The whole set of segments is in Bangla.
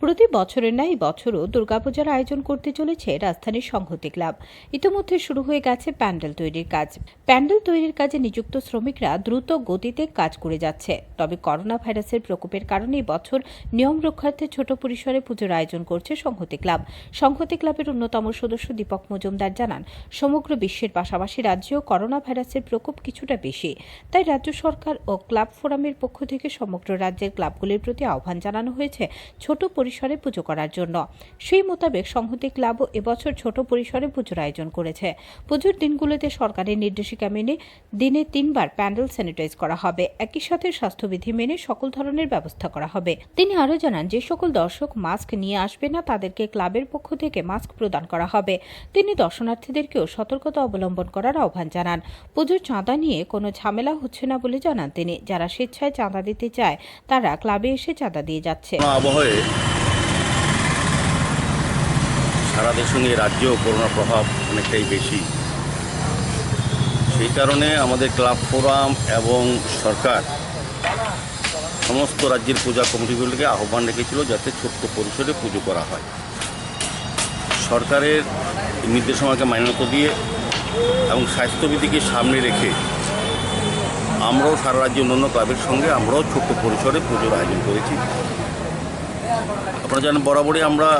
প্রতি বছরের ন্যায় বছরও দুর্গাপূজার আয়োজন করতে চলেছে রাজধানীর সংহতি ক্লাব। ইতিমধ্যে শুরু হয়ে গেছে প্যান্ডেল তৈরির কাজ। প্যান্ডেল তৈরির কাজে নিযুক্ত শ্রমিকরা দ্রুত গতিতে কাজ করে যাচ্ছে। তবে করোনা ভাইরাসের প্রকোপের কারণে বছর নিয়ম রক্ষার্থে ছোট পরিসরে পুজোর আয়োজন করছে সংহতি ক্লাব। সংহতি ক্লাবের অন্যতম সদস্য দীপক মজুমদার জানান, সমগ্র বিশ্বের পাশাপাশি রাজ্যেও করোনা ভাইরাসের প্রকোপ কিছুটা বেশি। তাই রাজ্য সরকার ও ক্লাব ফোরামের পক্ষ থেকে সমগ্র রাজ্যের ক্লাবগুলির প্রতি আহ্বান জানানো হয়েছে ছোট পরিসরে পুজো করার জন্য। সেই মোতাবেক সংহতি ক্লাবও এবছর ছোট পরিসরে পুজোর আয়োজন করেছে। পুজোর দিনগুলোতে সরকারের নির্দেশিকা মেনে দিনে তিনবার প্যান্ডেল স্যানিটাইজ করা হবে। একই সাথে স্বাস্থ্যবিধি মেনে সকল ধরনের ব্যবস্থা করা হবে। তিনি আরও জানান, যে সকল দর্শক মাস্ক নিয়ে আসবে না, তাদেরকে ক্লাবের পক্ষ থেকে মাস্ক প্রদান করা হবে। তিনি দর্শনার্থীদেরকেও সতর্কতা অবলম্বন করার আহ্বান জানান। পুজোর চাঁদা নিয়ে কোনো ঝামেলা হচ্ছে না বলে জানান তিনি। যারা স্বেচ্ছায় চাঁদা দিতে চায়, তারা ক্লাবে এসে চাঁদা দিয়ে যাচ্ছে। করোনা আবহে সারা সঙ্গে রাজ্যেও করোনার প্রভাব অনেকটাই বেশি। সেই কারণে আমাদের ক্লাব ফোরাম এবং সরকার সমস্ত রাজ্যের পূজা কমিটিগুলিকে আহ্বান রেখেছিল যাতে ছোট্ট পরিসরে পুজো করা হয়। সরকারের নির্দেশনাকে মান্যতা দিয়ে এবং স্বাস্থ্যবিধিকে সামনে রেখে আমরাও সারা রাজ্যের অন্যান্য ক্লাবের সঙ্গে আমরাও ছোট্ট পরিসরে পুজোর আয়োজন করেছি। আপনারা জানেন বরাবরই আমরা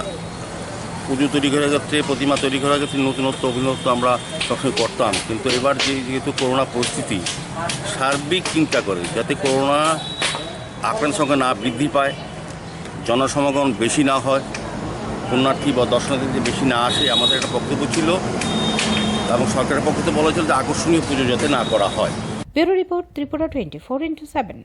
পুজো তৈরি করার ক্ষেত্রে প্রতিমা তৈরি করার ক্ষেত্রে নতুনত্ব, অভিনত্ব আমরা সবসময় করতাম। কিন্তু এবার যে যেহেতু করোনা পরিস্থিতি, সার্বিক চিন্তা করে যাতে করোনা আক্রান্ত সংখ্যা না বৃদ্ধি পায়, জনসমাগম বেশি না হয়, পুণ্যার্থী বা দর্শনার্থী বেশি না আসে, আমাদের একটা বক্তব্য ছিল এবং সরকারের পক্ষ থেকে বলা হয়েছিল যে আকর্ষণীয় পুজো যাতে না করা হয়। Bureau report Tripura twenty four into seven.